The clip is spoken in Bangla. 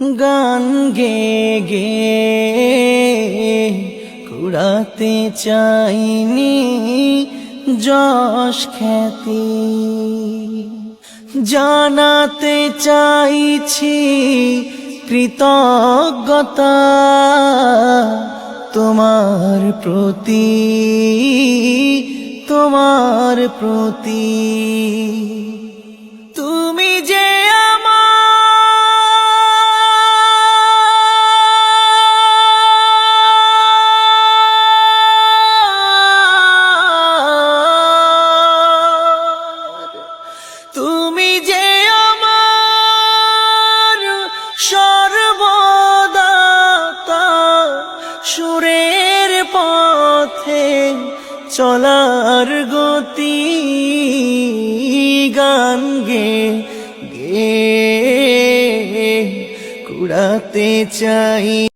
গান গে গে কুড়াতে চাইনি যশ খ্যাতি। জানাতে চাইছি কৃতজ্ঞতা তোমার প্রতি তোমার প্রতি। সর্বদাতা সুরের পথে চলার গতি গান গে গে। কুড়াতে চাই